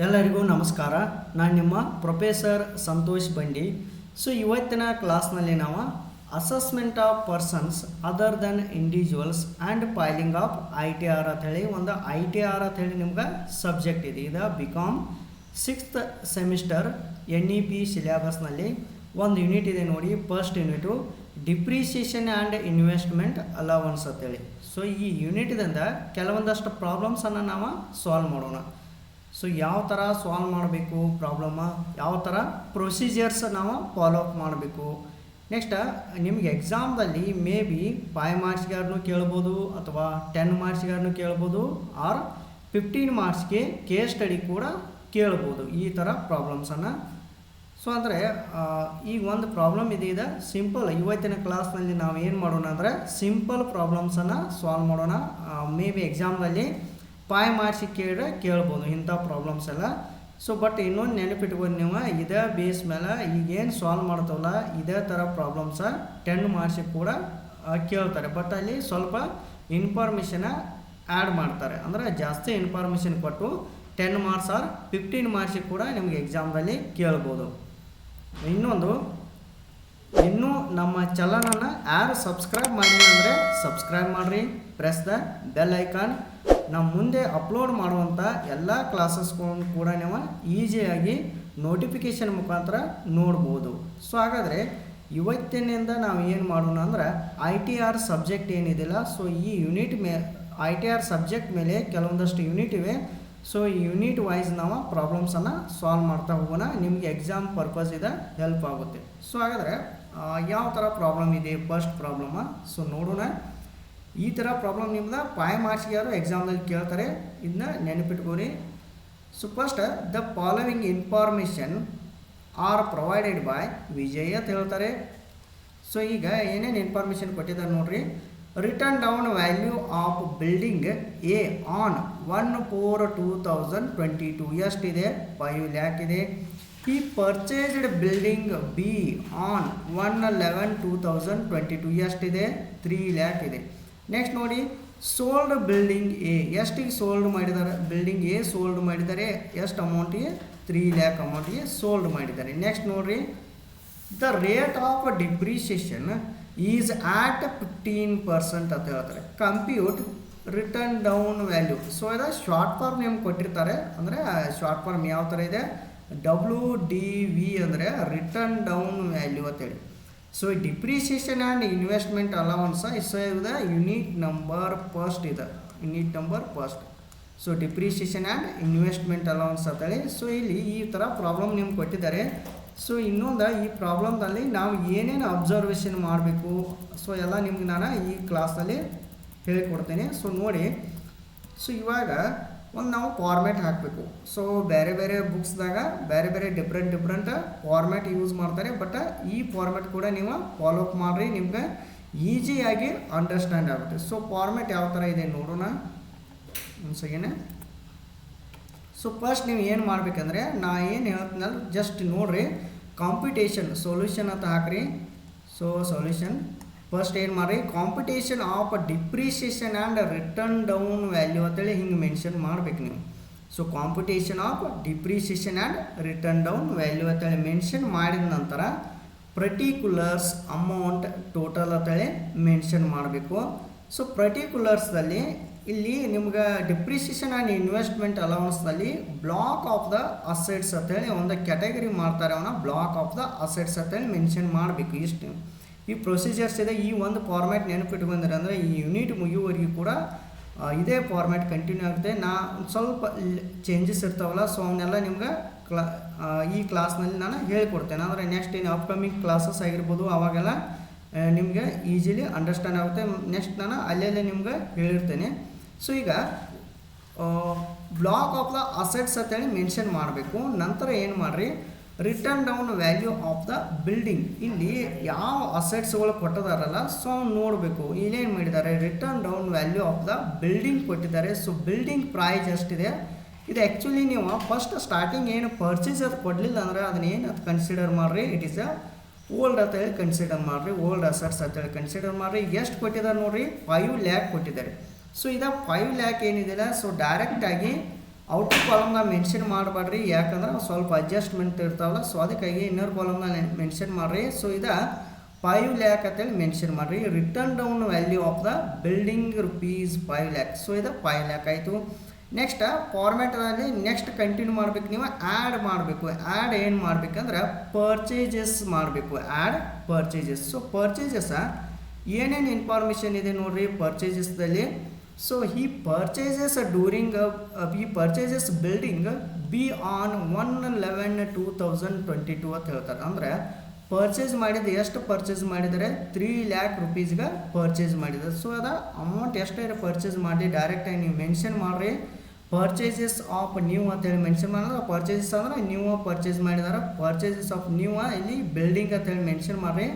ಎಲ್ಲರಿಗೂ ನಮಸ್ಕಾರ. ನಾನು ನಿಮ್ಮ ಪ್ರೊಫೆಸರ್ ಸಂತೋಷ್ ಬಂಡಿ. ಸೊ, ಇವತ್ತಿನ ಕ್ಲಾಸ್ನಲ್ಲಿ ನಾವು assessment of persons other than individuals and filing of I T R ಅಂತ ಹೇಳಿ ಒಂದು ಐ ಟಿ ಆರ್ ಅಂತ ಹೇಳಿ ನಿಮ್ಗೆ ಸಬ್ಜೆಕ್ಟ್ ಇದೆ. ಇದು B Com sixth semester N E P ಸಿಲೆಬಸ್ನಲ್ಲಿ ಒಂದು ಯೂನಿಟ್ ಇದೆ ನೋಡಿ. First unit depreciation and investment allowance ಅಂತೇಳಿ ಸೊ, ಈ ಯೂನಿಟ್ದಿಂದ ಕೆಲವೊಂದಷ್ಟು ಪ್ರಾಬ್ಲಮ್ಸನ್ನು ನಾವು ಸಾಲ್ವ್ ಮಾಡೋಣ. ಸೊ ಯಾವ ಥರ ಸಾಲ್ವ್ ಮಾಡಬೇಕು ಪ್ರಾಬ್ಲಮ್ಮ ಯಾವ ಥರ ಪ್ರೊಸೀಜರ್ಸ್ ನಾವು ಫಾಲೋ ಅಪ್ ಮಾಡಬೇಕು? ನೆಕ್ಸ್ಟ್ ನಿಮ್ಗೆ ಎಕ್ಸಾಮ್ದಲ್ಲಿ ಮೇ ಬಿ ಫೈವ್ ಮಾರ್ಕ್ಸ್ಗಾರನು ಕೇಳ್ಬೋದು ಅಥವಾ ಟೆನ್ ಮಾರ್ಕ್ಸ್ಗಾರನು ಕೇಳ್ಬೋದು ಆರ್ ಫಿಫ್ಟೀನ್ ಮಾರ್ಕ್ಸ್ಗೆ ಕೇಸ್ ಸ್ಟಡಿ ಕೂಡ ಕೇಳ್ಬೋದು ಈ ಥರ ಪ್ರಾಬ್ಲಮ್ಸನ್ನು ಸೊ ಅಂದರೆ ಈಗ ಒಂದು ಪ್ರಾಬ್ಲಮ್ ಇದೆ ಇದೆ ಸಿಂಪಲ್ ಇವತ್ತಿನ ಕ್ಲಾಸ್ನಲ್ಲಿ ನಾವು ಏನು ಮಾಡೋಣ ಅಂದರೆ ಸಿಂಪಲ್ ಪ್ರಾಬ್ಲಮ್ಸನ್ನು ಸಾಲ್ವ್ ಮಾಡೋಣ. ಮೇ ಬಿ ಎಕ್ಸಾಮ್ದಲ್ಲಿ ಫೈ ಮಾಡಿಸಿ ಕೇಳಿದ್ರೆ ಕೇಳ್ಬೋದು, ಇಂಥ ಪ್ರಾಬ್ಲಮ್ಸ್ ಎಲ್ಲ. ಸೊ ಬಟ್ ಇನ್ನೊಂದು ನೆನಪಿಟ್ಕೊಂಡು ನೀವು, ಇದೇ ಬೇಸ್ ಮೇಲೆ ಈಗೇನು ಸಾಲ್ವ್ ಮಾಡ್ತಾವಲ್ಲ, ಇದೇ ಥರ ಪ್ರಾಬ್ಲಮ್ಸ ಟೆನ್ ಮಾರ್ಕ್ಸಿಗೆ ಕೂಡ ಕೇಳ್ತಾರೆ. ಬಟ್ ಅಲ್ಲಿ ಸ್ವಲ್ಪ ಇನ್ಫಾರ್ಮೇಷನ ಆ್ಯಡ್ ಮಾಡ್ತಾರೆ. ಅಂದರೆ ಜಾಸ್ತಿ ಇನ್ಫಾರ್ಮೇಷನ್ ಕೊಟ್ಟು ಟೆನ್ ಮಾರ್ಕ್ಸ್ ಆರ್ ಫಿಫ್ಟೀನ್ ಮಾರ್ಕ್ಸಿಗೆ ಕೂಡ ನಿಮಗೆ ಎಕ್ಸಾಮ್ದಲ್ಲಿ ಕೇಳ್ಬೋದು. ಇನ್ನೊಂದು, ಇನ್ನೂ ನಮ್ಮ ಚಲನನ್ನು ಯಾರು ಸಬ್ಸ್ಕ್ರೈಬ್ ಮಾಡಿಲ್ಲ ಅಂದರೆ ಸಬ್ಸ್ಕ್ರೈಬ್ ಮಾಡಿರಿ ಪ್ರೆಸ್ ದ ಬೆಲ್ ಐಕಾನ್ ನಾವು ಮುಂದೆ ಅಪ್ಲೋಡ್ ಮಾಡುವಂಥ ಎಲ್ಲ ಕ್ಲಾಸಸ್ಗಳನ್ನು ಕೂಡ ನೀವು ಈಸಿಯಾಗಿ ನೋಟಿಫಿಕೇಶನ್ ಮುಖಾಂತರ ನೋಡ್ಬೋದು. ಸೊ ಹಾಗಾದರೆ ಇವತ್ತಿನಿಂದ ನಾವು ಏನು ಮಾಡೋಣ ಅಂದ್ರೆ ಐ ಟಿ ಆರ್ ಸಬ್ಜೆಕ್ಟ್ ಏನಿದೆಯಲ್ಲ ಸೊ ಈ ಯೂನಿಟ್ ಮೇ ಐ ಟಿ ಆರ್ ಸಬ್ಜೆಕ್ಟ್ ಮೇಲೆ ಕೆಲವೊಂದಷ್ಟು ಯೂನಿಟ್ ಇವೆ. ಸೊ ಈ ಯೂನಿಟ್ ವೈಸ್ ನಾವು ಪ್ರಾಬ್ಲಮ್ಸನ್ನು ಸಾಲ್ವ್ ಮಾಡ್ತಾ ಹೋಗೋಣ. ನಿಮಗೆ ಎಕ್ಸಾಮ್ ಪರ್ಪಸ್ ಇದೆ ಹೆಲ್ಪ್ ಆಗುತ್ತೆ. ಸೊ ಹಾಗಾದರೆ ಯಾವ ಥರ ಪ್ರಾಬ್ಲಮ್ ಇದೆ ಫಸ್ಟ್ ಪ್ರಾಬ್ಲಮ್ಮ ಸೊ ನೋಡೋಣ. ಈ ಥರ ಪ್ರಾಬ್ಲಮ್ ನಿಮ್ದು ಪಾಯ್ ಮಾರ್ಕ್ಸ್ಗಾರು ಎಕ್ಸಾಮ್ದಲ್ಲಿ ಕೇಳ್ತಾರೆ. ಇದನ್ನ ನೆನಪಿಟ್ಕೊರಿ so first the following information are provided by Vijay ಅಂತ ಹೇಳ್ತಾರೆ. ಸೊ ಈಗ ಏನೇನು ಇನ್ಫಾರ್ಮೇಷನ್ ಕೊಟ್ಟಿದ್ದಾರೆ ನೋಡ್ರಿ. Return down value of building A on one four two thousand twenty two ಎಷ್ಟಿದೆ? ಫೈವ್ ಲ್ಯಾಕ್ ಇದೆ. ಈ purchased building B on one eleven two thousand twenty two ಎಷ್ಟಿದೆ? ತ್ರೀ ಲ್ಯಾಕ್ ಇದೆ. ನೆಕ್ಸ್ಟ್ ನೋಡಿ ಸೋಲ್ಡ್ ಬಿಲ್ಡಿಂಗ್ ಎ ಎಷ್ಟಿಗೆ ಸೋಲ್ಡ್ ಮಾಡಿದ್ದಾರೆ ಬಿಲ್ಡಿಂಗ್ ಎ ಸೋಲ್ಡ್ ಮಾಡಿದ್ದಾರೆ ಎಷ್ಟು ಅಮೌಂಟಿಗೆ ತ್ರೀ ಲ್ಯಾಕ್ ಅಮೌಂಟಿಗೆ ಸೋಲ್ಡ್ ಮಾಡಿದ್ದಾರೆ. ನೆಕ್ಸ್ಟ್ ನೋಡಿರಿ the rate of depreciation is at fifteen percent ಅಂತ ಹೇಳ್ತಾರೆ. Compute return down value so ಇದು ಶಾರ್ಟ್ ಫಾರ್ಮ್ ನಿಮ್ಗೆ ಕೊಟ್ಟಿರ್ತಾರೆ. ಅಂದರೆ ಶಾರ್ಟ್ ಫಾರ್ಮ್ ಯಾವ ಥರ ಇದೆ? ಡಬ್ಲ್ಯೂ ಡಿ ವಿ ಅಂದರೆ ರಿಟರ್ನ್ ಡೌನ್ ವ್ಯಾಲ್ಯೂ ಅಂತೇಳಿ so depreciation and investment allowance is the unit number first ಇದೆ unit number first so depreciation and investment allowance ಅಂತೇಳಿ ಸೊ ಇಲ್ಲಿ ಈ ಥರ ಪ್ರಾಬ್ಲಮ್ ನಿಮ್ಗೆ ಕೊಟ್ಟಿದ್ದಾರೆ. ಸೊ ಇನ್ನೊಂದು, ಈ ಪ್ರಾಬ್ಲಮ್ದಲ್ಲಿ ನಾವು ಏನೇನು ಅಬ್ಸರ್ವೇಷನ್ ಮಾಡಬೇಕು? ಸೊ ಎಲ್ಲ ನಿಮ್ಗೆ ನಾನು ಈ ಕ್ಲಾಸಲ್ಲಿ ಹೇಳಿಕೊಡ್ತೇನೆ. ಸೊ ನೋಡಿ. ಸೊ ಇವಾಗ ಒಂದು ನಾವು ಫಾರ್ಮ್ಯಾಟ್ ಹಾಕಬೇಕು. ಸೊ ಬೇರೆ ಬೇರೆ ಬುಕ್ಸ್ದಾಗ ಬೇರೆ ಬೇರೆ ಡಿಫ್ರೆಂಟ್ ಡಿಫ್ರೆಂಟ್ ಫಾರ್ಮ್ಯಾಟ್ ಯೂಸ್ ಮಾಡ್ತಾರೆ. ಬಟ್ ಈ ಫಾರ್ಮ್ಯಾಟ್ ಕೂಡ ನೀವು ಫಾಲೋ ಅಪ್ ಮಾಡಿರಿ, ನಿಮ್ಗೆ ಈಸಿಯಾಗಿ ಅಂಡರ್ಸ್ಟ್ಯಾಂಡ್ ಆಗುತ್ತೆ. ಸೊ ಫಾರ್ಮ್ಯಾಟ್ ಯಾವ ಥರ ಇದೆ ನೋಡೋಣ. ಒಂದು ಸೆಕೆಂಡ್ ಸೊ ಫಸ್ಟ್ ನೀವು ಏನು ಮಾಡಬೇಕಂದ್ರೆ, ನಾ ಏನು ಹೇಳ್ತೀನಲ್ಲ ಜಸ್ಟ್ ನೋಡಿರಿ. ಕಾಂಪಿಟೇಷನ್ ಸೊಲ್ಯೂಷನ್ ಅಂತ ಹಾಕ್ರಿ. ಸೊ ಸೊಲ್ಯೂಷನ್ ಫಸ್ಟ್ ಏನು ಮಾಡ್ರಿ? Computation of depreciation and return down value ಅಂತೇಳಿ ಹಿಂಗೆ ಮೆನ್ಷನ್ ಮಾಡ್ಬೇಕು ನೀವು. So computation of depreciation and return down value ಅಂತೇಳಿ ಮೆನ್ಷನ್ ಮಾಡಿದ ನಂತರ ಪರ್ಟಿಕ್ಯುಲರ್ಸ್ ಅಮೌಂಟ್ ಟೋಟಲ್ ಅಂತೇಳಿ ಮೆನ್ಷನ್ ಮಾಡಬೇಕು. ಸೊ ಪರ್ಟಿಕ್ಯುಲರ್ಸ್ದಲ್ಲಿ ಇಲ್ಲಿ ನಿಮ್ಗೆ ಡಿಪ್ರಿಸಿಯೇಷನ್ ಆ್ಯಂಡ್ ಇನ್ವೆಸ್ಟ್ಮೆಂಟ್ ಅಲೌನ್ಸ್ನಲ್ಲಿ ಬ್ಲಾಕ್ ಆಫ್ ದ ಅಸೆಟ್ಸ್ ಅಂತೇಳಿ ಒಂದು ಕ್ಯಾಟಗರಿ ಮಾಡ್ತಾರೆ ಅವನ. ಬ್ಲಾಕ್ ಆಫ್ ದ ಅಸೆಟ್ಸ್ ಅಂತೇಳಿ ಮೆನ್ಷನ್ ಮಾಡಬೇಕು ಇಷ್ಟು ಈ ಪ್ರೊಸೀಜರ್ಸ್ ಇದೆ. ಈ ಒಂದು ಫಾರ್ಮ್ಯಾಟ್ ನೆನಪಿಟ್ಕೊಂಡ್ರೆ ಅಂದರೆ ಈ ಯೂನಿಟ್ ಮುಗಿಯುವವರೆಗೂ ಕೂಡ ಇದೇ ಫಾರ್ಮ್ಯಾಟ್ ಕಂಟಿನ್ಯೂ ಆಗುತ್ತೆ. ನಾ ಸ್ವಲ್ಪ ಚೇಂಜಸ್ ಇರ್ತಾವಲ್ಲ ಸೊ ಅವನ್ನೆಲ್ಲ ನಿಮ್ಗೆ ಕ್ಲಾ ಈ ಕ್ಲಾಸ್ನಲ್ಲಿ ನಾನು ಹೇಳ್ಕೊಡ್ತೇನೆ. ಅಂದರೆ ನೆಕ್ಸ್ಟ್ ಏನು ಅಪ್ಕಮಿಂಗ್ ಕ್ಲಾಸಸ್ ಆಗಿರ್ಬೋದು ಆವಾಗೆಲ್ಲ ನಿಮಗೆ ಈಸಿಲಿ ಅಂಡರ್ಸ್ಟ್ಯಾಂಡ್ ಆಗುತ್ತೆ. ನೆಕ್ಸ್ಟ್ ನಾನು ಅಲ್ಲೆಲ್ಲೇ ನಿಮ್ಗೆ ಹೇಳಿರ್ತೇನೆ. ಸೊ ಈಗ ಬ್ಲಾಕ್ ಆಫ್ ದ ಅಸೆಟ್ಸ್ ಅಂತೇಳಿ ಮೆನ್ಷನ್ ಮಾಡಬೇಕು. ನಂತರ ಏನು ಮಾಡಿರಿ? Return down value of the building ಇಲ್ಲಿ ಯಾವ ಅಸೆಟ್ಸ್ಗಳು ಕೊಟ್ಟಿದಾರಲ್ಲ ಸೊ ನೋಡಬೇಕು. ಇಲ್ಲೇನು ಮಾಡಿದ್ದಾರೆ? Return down value of the building ಕೊಟ್ಟಿದ್ದಾರೆ. ಸೊ ಬಿಲ್ಡಿಂಗ್ ಪ್ರೈಸ್ ಎಷ್ಟಿದೆ? ಇದು ಆ್ಯಕ್ಚುಲಿ ನೀವು ಫಸ್ಟ್ ಸ್ಟಾರ್ಟಿಂಗ್ ಏನು ಪರ್ಚೇಸ್ ಅದು ಕೊಡಲಿಲ್ಲ ಅಂದರೆ ಅದನ್ನೇನು ಅದು ಕನ್ಸಿಡರ್ ಮಾಡಿರಿ? ಇಟ್ ಈಸ್ ಅ ಓಲ್ಡ್ ಅಂತ ಹೇಳಿ ಕನ್ಸಿಡರ್ ಮಾಡಿರಿ. ಓಲ್ಡ್ ಅಸೆಟ್ಸ್ ಅಂತ ಹೇಳಿ ಕನ್ಸಿಡರ್ ಮಾಡಿರಿ. ಎಷ್ಟು ಕೊಟ್ಟಿದ್ದಾರೆ ನೋಡಿರಿ? ಫೈವ್ ಲ್ಯಾಕ್ ಕೊಟ್ಟಿದ್ದಾರೆ. ಸೊ ಇದು ಫೈವ್ ಲ್ಯಾಕ್ ಏನಿದೆಯಲ್ಲ? ಸೊ ಡೈರೆಕ್ಟಾಗಿ ಔಟರ್ ಕಾಲಮ್ನಾಗ ಮೆನ್ಷನ್ ಮಾಡಬೇಡ್ರಿ. ಯಾಕಂದ್ರೆ ಸ್ವಲ್ಪ ಅಡ್ಜಸ್ಟ್ಮೆಂಟ್ ಇರ್ತಾವಲ್ಲ ಸೊ ಅದಕ್ಕಾಗಿ ಇನ್ನರ್ ಕಾಲಮ್ನಾಗ ಮೆನ್ಷನ್ ಮಾಡಿರಿ. ಸೊ ಇದು ಫೈವ್ ಲ್ಯಾಕ್ ಅಂತೇಳಿ ಮೆನ್ಷನ್ ಮಾಡಿರಿ. Return down value of the building rupees five lakh so ಇದು ಫೈವ್ ಲ್ಯಾಕ್ ಆಯಿತು. ನೆಕ್ಸ್ಟ್ ಫಾರ್ಮ್ಯಾಟಲ್ಲಿ ನೆಕ್ಸ್ಟ್ ಕಂಟಿನ್ಯೂ ಮಾಡಬೇಕು. ನೀವು ಆ್ಯಡ್ ಮಾಡಬೇಕು. ಆ್ಯಡ್ ಏನು ಮಾಡ್ಬೇಕಂದ್ರೆ ಪರ್ಚೇಜಸ್ ಮಾಡಬೇಕು. ಆ್ಯಡ್ ಪರ್ಚೇಜಸ್ ಸೊ ಪರ್ಚೇಜಸ್ ಏನೇನು ಇನ್ಫಾರ್ಮೇಷನ್ ಇದೆ ನೋಡಿರಿ? ಪರ್ಚೇಜಸ್ದಲ್ಲಿ ಸೊ ಈ ಪರ್ಚೇಸಸ್ ಡ್ಯೂರಿಂಗ್ ಈ purchases building be on one eleven two thousand twenty two ಅಂತ ಹೇಳ್ತಾರೆ. ಅಂದರೆ ಪರ್ಚೇಸ್ ಮಾಡಿದ ಎಷ್ಟು ಪರ್ಚೇಸ್ ಮಾಡಿದರೆ ತ್ರೀ ಲ್ಯಾಕ್ ರುಪೀಸ್ಗೆ ಪರ್ಚೇಸ್ ಮಾಡಿದ ಸೊ ಅದ ಅಮೌಂಟ್ ಎಷ್ಟಾದ್ರೆ ಪರ್ಚೇಸ್ ಮಾಡಿ ಡೈರೆಕ್ಟಾಗಿ ನೀವು ಮೆನ್ಷನ್ ಮಾಡಿರಿ. ಪರ್ಚೇಸಸ್ ಆಫ್ ನ್ಯೂ ಅಂತೇಳಿ ಮೆನ್ಷನ್ ಮಾಡಿದ್ರೆ ಪರ್ಚೇಸಸ್ ಅಂದ್ರೆ ನ್ಯೂ ಪರ್ಚೇಸ್ ಮಾಡಿದಾರೆ ಪರ್ಚೇಸಸ್ ಆಫ್ ನ್ಯೂ ಇಲ್ಲಿ ಬಿಲ್ಡಿಂಗ್ ಅಂತೇಳಿ ಮೆನ್ಷನ್ ಮಾಡಿರಿ.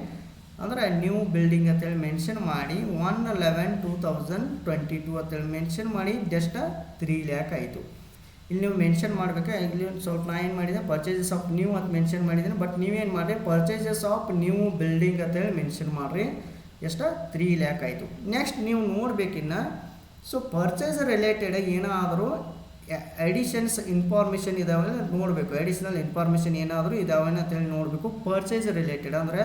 ಅಂದ್ರೆ ನ್ಯೂ ಬಿಲ್ಡಿಂಗ್ ಅಂತೇಳಿ ಮೆನ್ಷನ್ ಮಾಡಿ one eleven two thousand twenty two ಅಂತೇಳಿ ಮೆನ್ಷನ್ ಮಾಡಿ ಜಸ್ಟ್ ತ್ರೀ ಲ್ಯಾಕ್ ಆಯಿತು. ಇಲ್ಲಿ ನೀವು ಮೆನ್ಷನ್ ಮಾಡಬೇಕು? ಇಲ್ಲಿ ಒಂದು ಸ್ವಲ್ಪ ನಾ ಏನು ಮಾಡಿದೆ? ಪರ್ಚೇಸಸ್ ಆಫ್ ನ್ಯೂ ಅಂತ ಮೆನ್ಷನ್ ಮಾಡಿದ್ದೀನಿ. ಬಟ್ ನೀವೇನು ಮಾಡಿರಿ? ಪರ್ಚೇಸಸ್ ಆಫ್ ನ್ಯೂ ಬಿಲ್ಡಿಂಗ್ ಅಂತೇಳಿ ಮೆನ್ಷನ್ ಮಾಡಿರಿ. ಎಷ್ಟು? ತ್ರೀ ಲ್ಯಾಕ್ ಆಯಿತು. ನೆಕ್ಸ್ಟ್ ನೀವು ನೋಡಬೇಕಿನ್ನ ಸೊ ಪರ್ಚೇಸ್ ರಿಲೇಟೆಡ್ ಏನಾದರೂ ಅಡಿಷನ್ಸ್ ಇನ್ಫಾರ್ಮೇಷನ್ ಇದಾವೆ ನೋಡಬೇಕು. ಅಡಿಷನಲ್ ಇನ್ಫಾರ್ಮೇಷನ್ ಏನಾದರೂ ಇದಾವೆ ಅಂತೇಳಿ ನೋಡಬೇಕು. ಪರ್ಚೇಸ್ ರಿಲೇಟೆಡ್ ಅಂದರೆ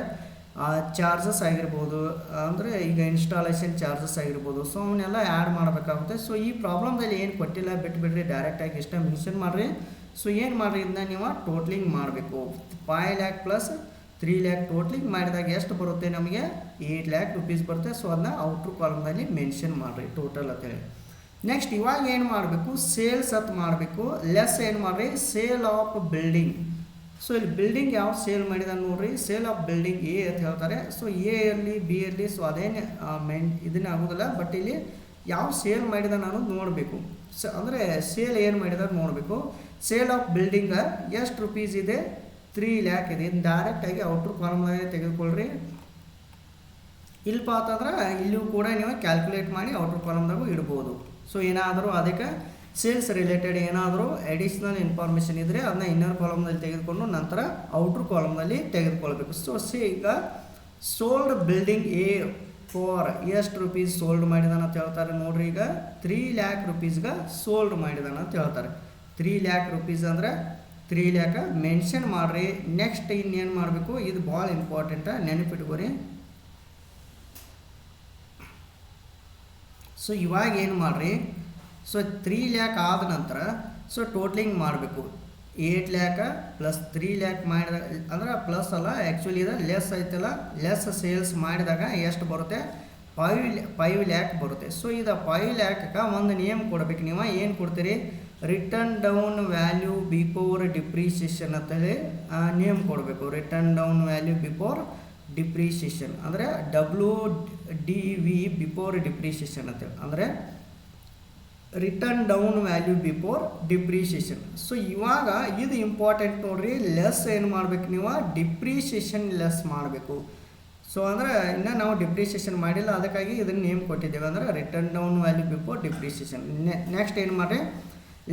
ಚಾರ್ಜಸ್ ಆಗಿರ್ಬೋದು, ಅಂದರೆ ಈಗ ಇನ್ಸ್ಟಾಲೇಷನ್ ಚಾರ್ಜಸ್ ಆಗಿರ್ಬೋದು ಸೊ ಅವನ್ನೆಲ್ಲ ಆ್ಯಡ್ ಮಾಡಬೇಕಾಗುತ್ತೆ. ಸೊ ಈ ಪ್ರಾಬ್ಲಮ್ದಲ್ಲಿ ಏನು ಕೊಟ್ಟಿಲ್ಲ, ಬಿಟ್ಬಿಡ್ರಿ ಡೈರೆಕ್ಟಾಗಿ ಇಷ್ಟ ಮೆನ್ಷನ್ ಮಾಡಿರಿ. ಸೊ ಏನು ಮಾಡಿರಿ, ಇದನ್ನ ನೀವು ಟೋಟ್ಲಿಂಗ್ ಮಾಡಬೇಕು. Five lakh plus three lakh totalling ಮಾಡಿದಾಗ ಎಷ್ಟು ಬರುತ್ತೆ ನಮಗೆ? ಏಯ್ಟ್ ಲ್ಯಾಕ್ ರುಪೀಸ್ ಬರುತ್ತೆ. ಸೊ ಅದನ್ನ ಔಟ್ರ್ ಕಾಲಮ್ನಲ್ಲಿ ಮೆನ್ಷನ್ ಮಾಡಿರಿ ಟೋಟಲ್ ಅಂತೇಳಿ. ನೆಕ್ಸ್ಟ್ ಇವಾಗ ಏನು ಮಾಡಬೇಕು? ಸೇಲ್ಸ್ ಅಂತ ಮಾಡಬೇಕು. ಲೆಸ್ ಏನು ಮಾಡಿರಿ? ಸೇಲ್ ಆಫ್ ಬಿಲ್ಡಿಂಗ್ ಸೊ ಇಲ್ಲಿ ಬಿಲ್ಡಿಂಗ್ ಯಾವ ಸೇಲ್ ಮಾಡಿದ ನೋಡ್ರಿ? ಸೇಲ್ ಆಫ್ ಬಿಲ್ಡಿಂಗ್ ಎ ಅಂತ ಹೇಳ್ತಾರೆ. ಸೊ ಎ ಅಲ್ಲಿ ಬಿ ಅಲ್ಲಿ ಸೊ ಅದೇನು ಮೈನ್ ಇದನ್ನ ಆಗೋದಿಲ್ಲ. ಬಟ್ ಇಲ್ಲಿ ಯಾವ ಸೇಲ್ ಮಾಡಿದ ನಾನು ನೋಡಬೇಕು. ಸ ಅಂದರೆ ಸೇಲ್ ಏನು ಮಾಡಿದ ನೋಡಬೇಕು. ಸೇಲ್ ಆಫ್ ಬಿಲ್ಡಿಂಗ ಎಷ್ಟು ರುಪೀಸ್ ಇದೆ? ತ್ರೀ ಲ್ಯಾಕ್ ಇದೆ. ಇನ್ನು ಡೈರೆಕ್ಟಾಗಿ ಔಟ್ರ್ ಫಾರ್ಮುಲಾನೇ ತೆಗೆದುಕೊಳ್ಳ್ರಿ ಇಲ್ಲಿ ಪಾತಂದ್ರೆ ಇಲ್ಲಿಯೂ ಕೂಡ ನೀವು ಕ್ಯಾಲ್ಕುಲೇಟ್ ಮಾಡಿ ಔಟ್ರ್ ಕಾಲಮ್ದಾಗೂ ಇಡ್ಬೋದು. ಸೊ ಏನಾದರೂ ಅದಕ್ಕೆ ಸೇಲ್ಸ್ ರಿಲೇಟೆಡ್ ಏನಾದರೂ ಅಡಿಷ್ನಲ್ ಇನ್ಫಾರ್ಮೇಷನ್ ಇದ್ದರೆ ಅದನ್ನ ಇನ್ನರ್ ಕಾಲಮ್ನಲ್ಲಿ ತೆಗೆದುಕೊಂಡು ನಂತರ ಔಟ್ರ್ ಕಾಲಮ್ನಲ್ಲಿ ತೆಗೆದುಕೊಳ್ಬೇಕು. ಸೊ ಸಿ ಈಗ ಸೋಲ್ಡ್ ಬಿಲ್ಡಿಂಗ್ ಎ ಫಾರ್ ಎಷ್ಟು ರುಪೀಸ್ ಸೋಲ್ಡ್ ಮಾಡಿದಾನ ಅಂತ ಹೇಳ್ತಾರೆ. ನೋಡ್ರಿ ಈಗ ತ್ರೀ ಲ್ಯಾಕ್ ರುಪೀಸ್ಗೆ ಸೋಲ್ಡ್ ಮಾಡಿದಾನ ಅಂತ ಹೇಳ್ತಾರೆ. ತ್ರೀ ಲ್ಯಾಕ್ ರುಪೀಸ್ ಅಂದರೆ ತ್ರೀ ಲ್ಯಾಕ ಮೆನ್ಷನ್ ಮಾಡಿರಿ. ನೆಕ್ಸ್ಟ್ ಇನ್ನೇನು ಮಾಡಬೇಕು? ಇದು ಭಾಳ ಇಂಪಾರ್ಟೆಂಟ ನೆನಪಿಟ್ಕೋರಿ. ಸೊ ಇವಾಗ ಏನು ಮಾಡಿರಿ? ಸೊ ತ್ರೀ ಲ್ಯಾಕ್ ಆದ ನಂತರ ಸೊ ಟೋಟ್ಲಿಂಗ್ ಮಾಡಬೇಕು. Eight lakh plus three lakh ಮಾಡಿದ, ಅಂದ್ರೆ ಪ್ಲಸ್ ಅಲ್ಲ ಆ್ಯಕ್ಚುಲಿ ಇದು ಲೆಸ್ ಐತಲ್ಲ ಲೆಸ್ ಸೇಲ್ಸ್ ಮಾಡಿದಾಗ ಎಷ್ಟು ಬರುತ್ತೆ? ಫೈವ್ ಫೈವ್ ಲ್ಯಾಕ್ ಬರುತ್ತೆ. ಸೊ ಇದು ಫೈವ್ ಲ್ಯಾಕ್ಗೆ ಒಂದು ನೇಮ್ ಕೊಡಬೇಕು. ನೀವು ಏನು ಕೊಡ್ತೀರಿ? Written down value before depreciation ಅಂತೇಳಿ ನೇಮ್ ಕೊಡಬೇಕು. Written down value before depreciation ಅಂದರೆ W D V before depreciation ಅಂತೇಳಿ ಅಂದರೆ written down value before depreciation so ಇವಾಗ ಇದು ಇಂಪಾರ್ಟೆಂಟ್ ನೋಡ್ರಿ ಲೆಸ್ ಏನು ಮಾಡ್ಬೇಕು ನೀವು? ಡಿಪ್ರಿಸಿಯೇಷನ್ ಲೆಸ್ ಮಾಡಬೇಕು. ಸೊ ಅಂದರೆ ಇನ್ನು ನಾವು ಡಿಪ್ರಿಸಿಯೇಷನ್ ಮಾಡಿಲ್ಲ, ಅದಕ್ಕಾಗಿ ಇದನ್ನು ನೇಮ್ ಕೊಟ್ಟಿದ್ದೇವೆ. ಅಂದರೆ written down value before depreciation next ಏನು ಮಾಡ್ರಿ?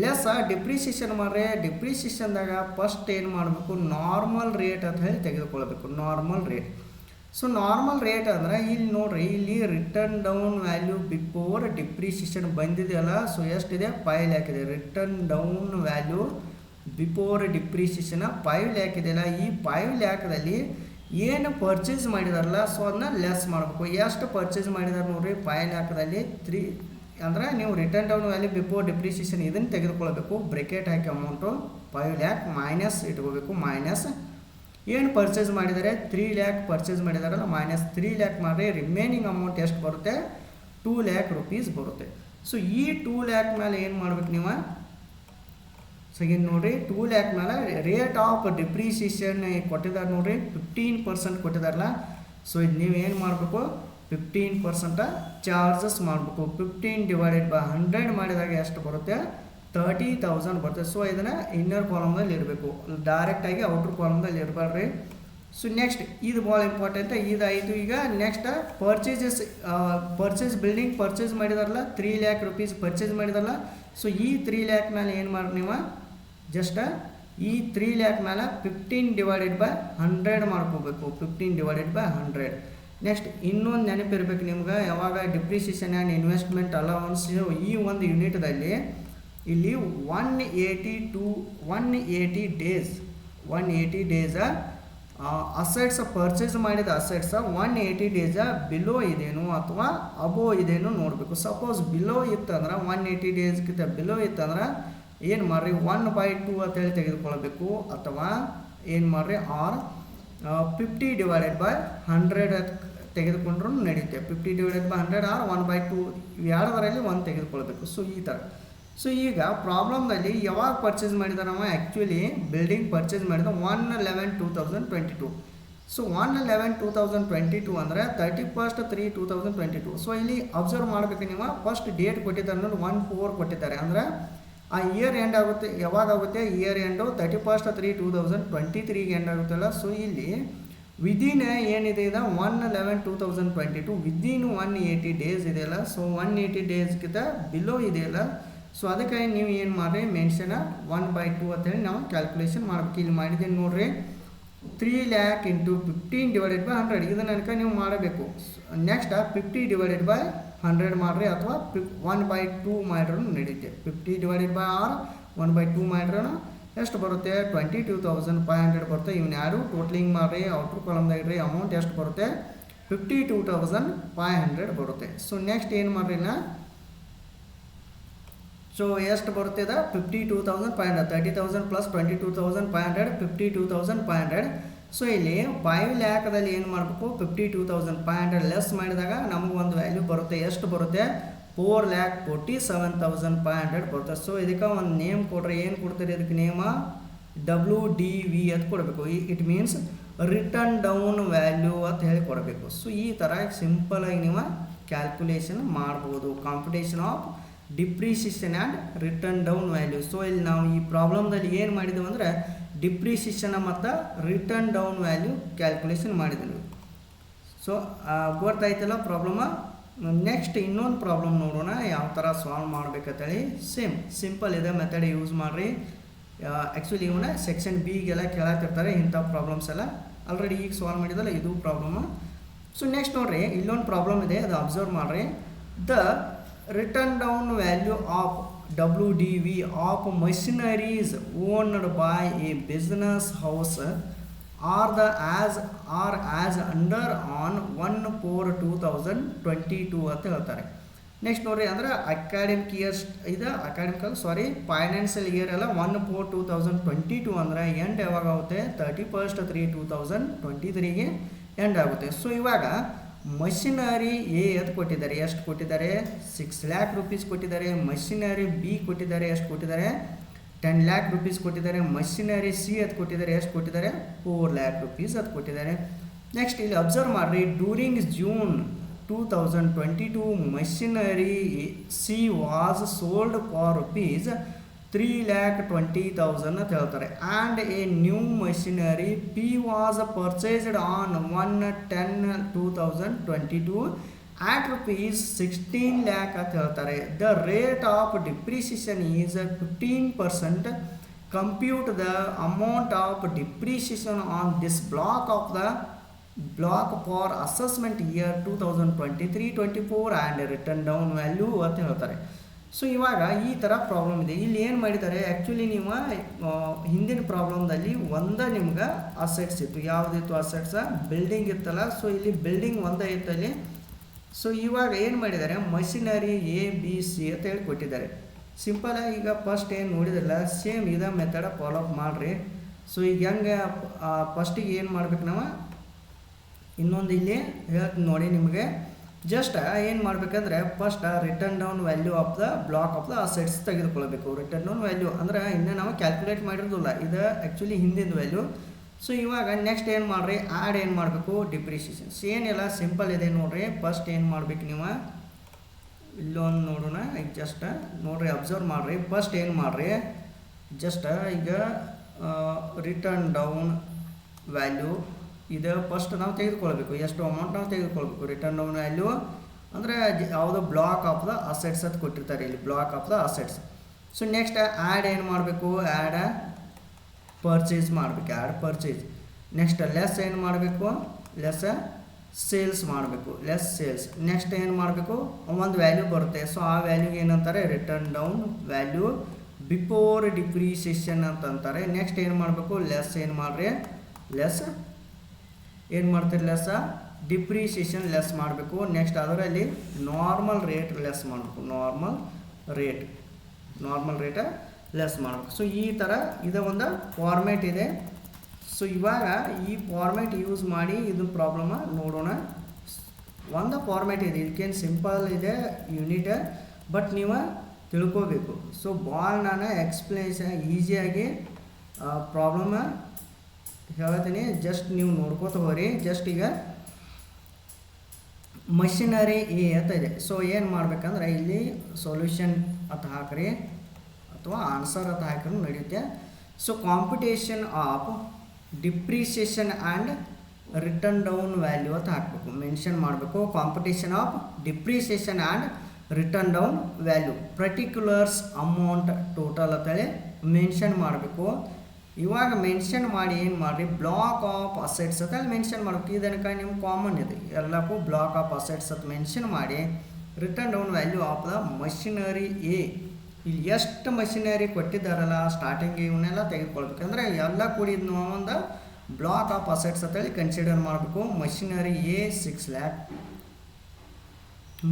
ಲೆಸ್ ಡಿಪ್ರಿಸಿಯೇಷನ್ ಮಾಡ್ರೆ. ಡಿಪ್ರಿಸಿಯೇಷನ್ದಾಗ ಫಸ್ಟ್ ಏನು ಮಾಡಬೇಕು? ನಾರ್ಮಲ್ ರೇಟ್ ಅಂತ ಹೇಳಿ ತೆಗೆದುಕೊಳ್ಬೇಕು normal rate so normal rate ಅಂದರೆ ಇಲ್ಲಿ ನೋಡ್ರಿ, ಇಲ್ಲಿ written down value before depreciation ಬಂದಿದೆಯಲ್ಲ ಸೊ ಎಷ್ಟಿದೆ? ಫೈವ್ ಲ್ಯಾಕ್ ಇದೆ written down value before depreciation five lakh ಇದೆಯಲ್ಲ ಈ ಫೈವ್ ಲ್ಯಾಕ್ದಲ್ಲಿ ಏನು ಪರ್ಚೇಸ್ ಮಾಡಿದಾರಲ್ಲ ಸೊ ಅದನ್ನ ಲೆಸ್ ಮಾಡಬೇಕು. ಎಷ್ಟು ಪರ್ಚೇಸ್ ಮಾಡಿದಾರೆ ನೋಡ್ರಿ? ಫೈವ್ ಲ್ಯಾಕ್ದಲ್ಲಿ ತ್ರೀ ಅಂದರೆ ನೀವು written down value before depreciation ಇದನ್ನು ತೆಗೆದುಕೊಳ್ಬೇಕು. ಬ್ರೆಕೆಟ್ ಹಾಕಿ ಅಮೌಂಟು ಫೈವ್ ಲ್ಯಾಕ್ ಮೈನಸ್ ಇಟ್ಕೋಬೇಕು ಮೈನಸ್ ಏನು ಪರ್ಚೇಸ್ ಮಾಡಿದರೆ? ತ್ರೀ ಲ್ಯಾಕ್ ಪರ್ಚೇಸ್ ಮಾಡಿದಾರಲ್ಲ ಮೈನಸ್ ತ್ರೀ ಲ್ಯಾಕ್ ಮಾಡಿದ್ರೆ ರಿಮೈನಿಂಗ್ ಅಮೌಂಟ್ ಎಷ್ಟು ಬರುತ್ತೆ? ಟೂ ಲ್ಯಾಕ್ ರುಪೀಸ್ ಬರುತ್ತೆ. ಸೊ ಈ ಟೂ ಲ್ಯಾಕ್ ಮೇಲೆ ಏನು ಮಾಡ್ಬೇಕು ನೀವು? ಸೊ ಈಗ ನೋಡ್ರಿ ಟೂ ಲ್ಯಾಕ್ ಮೇಲೆ ರೇಟ್ ಆಫ್ ಡಿಪ್ರಿಸಿಯೇಷನ್ ಕೊಟ್ಟಿದ್ದಾರೆ ನೋಡಿರಿ ಫಿಫ್ಟೀನ್ ಪರ್ಸೆಂಟ್ ಕೊಟ್ಟಿದಾರಲ್ಲ. ಸೊ ಇದು ನೀವು ಏನು ಮಾಡಬೇಕು? ಫಿಫ್ಟೀನ್ ಪರ್ಸೆಂಟ ಚಾರ್ಜಸ್ ಮಾಡಬೇಕು. ಫಿಫ್ಟೀನ್ ಡಿವೈಡೆಡ್ ಬೈ ಹಂಡ್ರೆಡ್ ಮಾಡಿದಾಗ ಎಷ್ಟು ಬರುತ್ತೆ? ತರ್ಟಿ ತೌಸಂಡ್ ಬರ್ತದೆ ಸೊ ಇದನ್ನು ಇನ್ನರ್ ಕಾಲಮ್ದಲ್ಲಿ ಇರಬೇಕು ಡೈರೆಕ್ಟಾಗಿ ಔಟ್ರ್ ಕಾಲಮ್ದಲ್ಲಿ ಇರಬಾರ್ರಿ ಸೊ ನೆಕ್ಸ್ಟ್ ಇದು ಭಾಳ ಇಂಪಾರ್ಟೆಂಟ್ ಇದು ಇದಾಯಿತು ಈಗ. Next purchases purchase building purchase ಮಾಡಿದಾರಲ್ಲ ತ್ರೀ ಲ್ಯಾಕ್ ರುಪೀಸ್ ಪರ್ಚೇಸ್ ಮಾಡಿದಾರಲ್ಲ. ಸೊ ಈ ತ್ರೀ ಲ್ಯಾಕ್ ಮೇಲೆ ಏನು ಮಾಡಿ ನೀವು? ಜಸ್ಟ್ ಈ ತ್ರೀ ಲ್ಯಾಕ್ ಮೇಲೆ ಫಿಫ್ಟೀನ್ ಡಿವೈಡೆಡ್ ಬೈ ಹಂಡ್ರೆಡ್ ಮಾಡ್ಕೋಬೇಕು. Fifteen divided by hundred next ಇನ್ನೊಂದು ನೆನಪಿರ್ಬೇಕು ನಿಮ್ಗೆ. ಯಾವಾಗ ಡಿಪ್ರಿಸಿಯೇಷನ್ ಆ್ಯಂಡ್ ಇನ್ವೆಸ್ಟ್ಮೆಂಟ್ ಅಲವನ್ಸ್ ಈ ಒಂದು ಯೂನಿಟ್ದಲ್ಲಿ ಇಲ್ಲಿ one eighty to one eighty days one eighty days assets purchase ಮಾಡಿದ assets one eighty days below ಇದೇನು ಅಥವಾ ಅಬೋ ಇದೇನು ನೋಡಬೇಕು. ಸಪೋಸ್ ಬಿಲೋ ಇತ್ತಂದ್ರೆ ಒನ್ ಏಯ್ಟಿ ಡೇಸ್ಗಿಂತ ಬಿಲೋ ಇತ್ತಂದ್ರೆ ಏನು ಮಾಡ್ರಿ? ಒನ್ ಬೈ ಟೂ ಅಂತೇಳಿ ತೆಗೆದುಕೊಳ್ಬೇಕು ಅಥವಾ ಏನು ಮಾಡ್ರಿ? Or fifty divided by hundred ತೆಗೆದುಕೊಂಡ್ರೂ ನಡೆಯುತ್ತೆ fifty divided by hundred or one by two ಎರಡರಲ್ಲಿ ಒಂದು ತೆಗೆದುಕೊಳ್ಬೇಕು ಸೊ ಈ ಥರ ಸೊ ಈಗ ಪ್ರಾಬ್ಲಮ್ನಲ್ಲಿ ಯಾವಾಗ ಪರ್ಚೇಸ್ ಮಾಡಿದ ನಾವು ಆ್ಯಕ್ಚುಲಿ ಬಿಲ್ಡಿಂಗ್ ಪರ್ಚೇಸ್ ಮಾಡಿದ one eleven two thousand twenty two so one eleven two thousand twenty two ಅಂದರೆ thirty first three two thousand twenty two so ಇಲ್ಲಿ ಅಬ್ಸರ್ವ್ ಮಾಡಬೇಕು ನೀವು. ಫಸ್ಟ್ ಡೇಟ್ ಕೊಟ್ಟಿದ್ದಾರೆ ನೋಡಿ ಒನ್ ಫೋರ್ ಕೊಟ್ಟಿದ್ದಾರೆ. ಅಂದರೆ ಆ ಇಯರ್ ಎಂಡ್ ಆಗುತ್ತೆ. ಯಾವಾಗ ಆಗುತ್ತೆ? Year end thirty first three two thousand twenty ತ್ರೀಗೆ end ಆಗುತ್ತಲ್ಲ. ಸೊ ಇಲ್ಲಿ ವಿದಿನ್ ಏನಿದೆ? ಇದೆ one eleven two thousand twenty two within one eighty days ಇದೆಯಲ್ಲ ಸೊ ಒನ್ ಏಯ್ಟಿ ಡೇಸ್ಗಿಂತ ಬಿಲೋ ಇದೆಯಲ್ಲ ಸೊ ಅದಕ್ಕೆ ನೀವು ಏನು ಮಾಡ್ರಿ ಮೆನ್ಷನ್ ಒನ್ ಬೈ ಟು ಅಂತೇಳಿ ನಾವು ಕ್ಯಾಲ್ಕುಲೇಷನ್ ಮಾಡ್ಬೇಕು. ಇಲ್ಲಿ ಮಾಡಿದ್ದೀನಿ ನೋಡ್ರಿ three lakh into fifteen divided by hundred ಇದನ್ನ ನನಗೆ ನೀವು ಮಾಡಬೇಕು. Next fifty divided by hundred ಮಾಡಿರಿ ಅಥವಾ ಒನ್ ಬೈ ಟೂ ಮಾಡ್ರೂ ನಡೀತೆ. Fifty divided by or one by two ಮಾಡಿರೋಣ. ಎಷ್ಟು ಬರುತ್ತೆ? Twenty two thousand five hundred ಬರುತ್ತೆ. ಇವನ್ನ ಯಾರು? ಟೋಟ್ಲಿಂಗ್ ಮಾಡಿರಿ ಔಟ್ರ್ ಕಾಲಮ್ದಾಗ ಇಡ್ರಿ ಅಮೌಂಟ್ ಎಷ್ಟು ಬರುತ್ತೆ? Fifty two thousand five hundred ಬರುತ್ತೆ. ಸೊ ನೆಕ್ಸ್ಟ್ ಏನು ಮಾಡ್ರಿ ನಾ? ಸೊ ಎಷ್ಟು ಬರುತ್ತೆ ಇದು? Fifty two thousand five hundred thirty thousand plus twenty two thousand five hundred fifty two thousand five hundred so ಇಲ್ಲಿ ಫೈವ್ ಲ್ಯಾಕದಲ್ಲಿ ಏನು ಮಾಡಬೇಕು? Fifty two thousand five hundred less ಮಾಡಿದಾಗ ನಮಗೆ ಒಂದು ವ್ಯಾಲ್ಯೂ ಬರುತ್ತೆ. ಎಷ್ಟು ಬರುತ್ತೆ? Four lakh forty seven thousand five hundred ಬರುತ್ತೆ. ಸೊ ಇದಕ್ಕೆ ಒಂದು ನೇಮ್ ಕೊಡ್ರೆ ಏನು ಕೊಡ್ತೀರಿ ಇದಕ್ಕೆ ನೇಮ? ಡಬ್ಲ್ಯೂ ಡಿ ವಿ ಅಂತ ಕೊಡಬೇಕು. It means written down value ಅಂತ ಹೇಳಿ ಕೊಡಬೇಕು. ಸೊ ಈ ಥರ ಸಿಂಪಲಾಗಿ ನೀವು ಕ್ಯಾಲ್ಕುಲೇಷನ್ ಮಾಡ್ಬೋದು. Computation of depreciation and written down value so ಇಲ್ಲಿ ನಾವು ಈ ಪ್ರಾಬ್ಲಮ್ದಲ್ಲಿ ಏನು ಮಾಡಿದ್ದೀವಿ ಅಂದರೆ ಡಿಪ್ರಿಸಿಯೇಷನ್ ಮತ್ತು ರಿಟರ್ನ್ ಡೌನ್ ವ್ಯಾಲ್ಯೂ ಕ್ಯಾಲ್ಕುಲೇಷನ್ ಮಾಡಿದ್ವಿ. ಸೊ ಗೊತ್ತಾಯ್ತಲ್ಲ ಪ್ರಾಬ್ಲಮ ನೆಕ್ಸ್ಟ್ ಇನ್ನೊಂದು ಪ್ರಾಬ್ಲಮ್ ನೋಡೋಣ, ಯಾವ ಥರ ಸಾಲ್ವ್ ಮಾಡ್ಬೇಕಂತೇಳಿ. ಸೇಮ್ ಸಿಂಪಲ್ ಇದೆ ಮೆಥಡ್ ಯೂಸ್ ಮಾಡಿರಿ. ಆ್ಯಕ್ಚುಲಿ ಇವನ್ನ ಸೆಕ್ಷನ್ ಬಿಗೆಲ್ಲ ಕೇಳತ್ತಿರ್ತಾರೆ ಇಂಥ ಪ್ರಾಬ್ಲಮ್ಸ್ ಎಲ್ಲ. ಆಲ್ರೆಡಿ ಈಗ ಸಾಲ್ವ್ ಮಾಡಿದಲ್ಲ, ಇದು ಪ್ರಾಬ್ಲಮ್ ಸೊ ನೆಕ್ಸ್ಟ್ ನೋಡಿರಿ, ಇಲ್ಲೊಂದು ಪ್ರಾಬ್ಲಮ್ ಇದೆ, ಅದು ಅಬ್ಸರ್ವ್ ಮಾಡಿರಿ. The written down value of W D V of machineries owned by a business house are the as are as under on one four two thousand twenty two ಅಂತ ಹೇಳ್ತಾರೆ. Next ನೋಡ್ರಿ ಅಂದ್ರೆ academic years ಇದು academical sorry financial year ಎಲ್ಲ one four two thousand twenty two ಅಂದರೆ end ಯಾವಾಗ ಆಗುತ್ತೆ? Thirty first three two thousand twenty ತ್ರೀಗೆ end ಆಗುತ್ತೆ. ಸೊ ಇವಾಗ ಮಷಿನರಿ ಎ ಅದು ಕೊಟ್ಟಿದ್ದಾರೆ, ಎಷ್ಟು ಕೊಟ್ಟಿದ್ದಾರೆ? ಸಿಕ್ಸ್ ಲ್ಯಾಕ್ ರುಪೀಸ್ ಕೊಟ್ಟಿದ್ದಾರೆ. ಮಷಿನರಿ ಬಿ ಕೊಟ್ಟಿದ್ದಾರೆ, ಎಷ್ಟು ಕೊಟ್ಟಿದ್ದಾರೆ? ಟೆನ್ ಲ್ಯಾಕ್ ರುಪೀಸ್ ಕೊಟ್ಟಿದ್ದಾರೆ. ಮಷಿನರಿ ಸಿ ಅದು ಕೊಟ್ಟಿದ್ದಾರೆ, ಎಷ್ಟು ಕೊಟ್ಟಿದ್ದಾರೆ? ಫೋರ್ ಲ್ಯಾಕ್ ರುಪೀಸ್ ಅದು ಕೊಟ್ಟಿದ್ದಾರೆ. ನೆಕ್ಸ್ಟ್ ಇಲ್ಲಿ ಅಬ್ಸರ್ವ್ ಮಾಡಿರಿ during June two thousand twenty two machinery C was sold for rupees three lakh twenty thousand ಅಂತ ಹೇಳ್ತಾರೆ. And a new machinery P was purchased on one ten two thousand twenty two at rupees sixteen lakh ಅಂತ ಹೇಳ್ತಾರೆ. The rate of depreciation is fifteen percent compute the amount of depreciation on this block of the block for assessment year two thousand twenty three twenty four and written down value ಅಂತ ಹೇಳ್ತಾರೆ. So ಇವಾಗ ಈ ಥರ problem ಇದೆ. ಇಲ್ಲಿ ಏನು ಮಾಡಿದ್ದಾರೆ? Actually ನೀವು ಹಿಂದಿನ ಪ್ರಾಬ್ಲಮ್ದಲ್ಲಿ ಒಂದೇ ನಿಮ್ಗೆ ಅಸೆಟ್ಸ್ ಇತ್ತು. ಯಾವುದಿತ್ತು ಅಸೆಟ್ಸ ಬಿಲ್ಡಿಂಗ್ ಇತ್ತಲ್ಲ. ಸೊ ಇಲ್ಲಿ ಬಿಲ್ಡಿಂಗ್ ಒಂದೇ ಇತ್ತು ಅಲ್ಲಿ. ಸೊ ಇವಾಗ ಏನು ಮಾಡಿದ್ದಾರೆ? ಮಷಿನರಿ ಎ ಬಿ ಸಿ ಅಂತ ಹೇಳಿ ಕೊಟ್ಟಿದ್ದಾರೆ ಸಿಂಪಲಾಗಿ ಈಗ ಫಸ್ಟ್ ಏನು ನೋಡಿದ್ರಲ್ಲ? ಸೇಮ್ ಇದೇ ಮೆಥಡ ಫಾಲೋ ಅಪ್ ಮಾಡಿರಿ. ಸೊ ಈಗ ಹೆಂಗೆ ಫಸ್ಟಿಗೆ ಏನು ಮಾಡ್ಬೇಕು ನಾವು? ಇನ್ನೊಂದು ಇಲ್ಲಿ ಹೇಳ್ತೀನಿ ನೋಡಿ ನಿಮಗೆ. ಜಸ್ಟ್ ಏನು ಮಾಡಬೇಕಂದ್ರೆ first written down value of the block of the assets ತೆಗೆದುಕೊಳ್ಬೇಕು ರಿಟರ್ನ್ ಡೌನ್ ವ್ಯಾಲ್ಯೂ ಅಂದರೆ ಇನ್ನೂ ನಾವು ಕ್ಯಾಲ್ಕುಲೇಟ್ ಮಾಡಿರೋದಿಲ್ಲ. ಇದು ಆ್ಯಕ್ಚುಲಿ ಹಿಂದಿನ ವ್ಯಾಲ್ಯೂ ಸೊ ಇವಾಗ ನೆಕ್ಸ್ಟ್ ಏನು ಮಾಡಿರಿ? ಆ್ಯಡ್ ಏನು ಮಾಡಬೇಕು? ಡಿಪ್ರಿಸಿಯೇಷನ್ಸ್ ಏನಿಲ್ಲ? ಸಿಂಪಲ್ ಇದೆ ನೋಡಿರಿ. ಫಸ್ಟ್ ಏನು ಮಾಡ್ಬೇಕು ನೀವು? ಇಲ್ಲೊಂದು ನೋಡೋಣ. ಈಗ ಜಸ್ಟ್ ನೋಡಿರಿ ಅಬ್ಸರ್ವ್ ಮಾಡಿರಿ. ಫಸ್ಟ್ ಏನು ಮಾಡಿರಿ? ಜಸ್ಟ್ ಈಗ ರಿಟರ್ನ್ ಡೌನ್ ವ್ಯಾಲ್ಯೂ ಇದು ಫಸ್ಟ್ ನಾವು ತೆಗೆದುಕೊಳ್ಬೇಕು ಎಷ್ಟು ಅಮೌಂಟ್ ನಾವು ತೆಗೆದುಕೊಳ್ಬೇಕು. ರಿಟರ್ನ್ ಡೌನ್ ವ್ಯಾಲ್ಯೂ ಅಂದರೆ ಯಾವುದೋ ಬ್ಲಾಕ್ ಆಫ್ ದ ಅಸೆಟ್ಸ್ ಅಂತ ಕೊಟ್ಟಿರ್ತಾರೆ ಇಲ್ಲಿ block of the assets so next add ಏನು ಮಾಡಬೇಕು? ಆ್ಯಡ್ ಪರ್ಚೇಸ್ ಮಾಡಬೇಕು ಆ್ಯಡ್ ಪರ್ಚೇಸ್ ನೆಕ್ಸ್ಟ್ ಲೆಸ್ ಏನು ಮಾಡಬೇಕು? ಲೆಸ್ ಸೇಲ್ಸ್ ಮಾಡಬೇಕು ಲೆಸ್ ಸೇಲ್ಸ್ ನೆಕ್ಸ್ಟ್ ಏನು ಮಾಡಬೇಕು? ಒಂದು ವ್ಯಾಲ್ಯೂ ಬರುತ್ತೆ. ಸೊ ಆ ವ್ಯಾಲ್ಯೂಗೆ ಏನಂತಾರೆ? Written down value before depreciation ಅಂತಂತಾರೆ next ಏನು ಮಾಡಬೇಕು? ಲೆಸ್ ಏನು ಮಾಡಿರಿ? ಲೆಸ್ ಏನು ಮಾಡ್ತೀರಿ ಲೆಸ್ ಡಿಪ್ರಿಸಿಯೇಷನ್ ಲೆಸ್ ಮಾಡಬೇಕು. ನೆಕ್ಸ್ಟ್ ಅದರಲ್ಲಿ ನಾರ್ಮಲ್ ರೇಟ್ ಲೆಸ್ ಮಾಡಬೇಕು. Normal rate normal rate less ಮಾಡಬೇಕು. ಸೊ ಈ ಥರ ಇದು ಒಂದು ಫಾರ್ಮೇಟ್ ಇದೆ. ಸೊ ಇವಾಗ ಈ ಫಾರ್ಮೇಟ್ ಯೂಸ್ ಮಾಡಿ ಇದು ಪ್ರಾಬ್ಲಮ ನೋಡೋಣ. ಒಂದು ಫಾರ್ಮೇಟ್ ಇದೆ. ಇದಕ್ಕೇನು ಸಿಂಪಲ್ ಇದೆ ಯೂನಿಟ್ ಬಟ್ ನೀವು ತಿಳ್ಕೋಬೇಕು. ಸೊ ಬಾಲ್ ನಾನು ಎಕ್ಸ್ಪ್ಲೇಷನ್ ಈಸಿಯಾಗಿ ಪ್ರಾಬ್ಲಮ ಹೇಳ್ತೀನಿ ಜಸ್ಟ್ ನೀವು ನೋಡ್ಕೋತ ಹೋಗ್ರಿ. ಜಸ್ಟ್ ಈಗ ಮಷಿನರಿ ಎ ಅಂತ ಇದೆ. ಸೊ ಏನು ಮಾಡ್ಬೇಕಂದ್ರೆ ಇಲ್ಲಿ ಸೊಲ್ಯೂಷನ್ ಅಂತ ಹಾಕ್ರಿ, ಅಥವಾ ಆನ್ಸರ್ ಅಂತ ಹಾಕಿದ್ರು ನಡೆಯುತ್ತೆ. So computation of depreciation and written down value ಅಂತ ಹಾಕಬೇಕು. ಮೆನ್ಷನ್ ಮಾಡಬೇಕು. Computation of depreciation and written down value particulars amount total ಅಂತೇಳಿ ಮೆನ್ಷನ್ ಮಾಡಬೇಕು. ಇವಾಗ ಮೆನ್ಷನ್ ಮಾಡಿ ಏನು ಮಾಡಿರಿ? ಬ್ಲಾಕ್ ಆಫ್ ಅಸೆಟ್ಸ್ ಅಂತ ಮೆನ್ಷನ್ ಮಾಡಬೇಕು. ಇದಕ್ಕೆ ನಿಮ್ಗೆ ಕಾಮನ್ ಇದೆ. ಎಲ್ಲಕ್ಕೂ ಬ್ಲಾಕ್ ಆಫ್ ಅಸೆಟ್ಸ್ ಅಂತ ಮೆನ್ಷನ್ ಮಾಡಿ written down value of the machinery A ಇಲ್ಲಿ ಎಷ್ಟು ಮಷಿನರಿ ಕೊಟ್ಟಿದ್ದಾರಲ್ಲ ಸ್ಟಾರ್ಟಿಂಗ್ ಇವನ್ನೆಲ್ಲ ತೆಗೆದುಕೊಳ್ಬೇಕು. ಅಂದರೆ ಎಲ್ಲ ಕೂಡಿದ್ನು ಒಂದು ಬ್ಲಾಕ್ ಆಫ್ ಅಸೆಟ್ಸ್ ಅಂತೇಳಿ ಕನ್ಸಿಡರ್ ಮಾಡಬೇಕು. Machinery A six lakh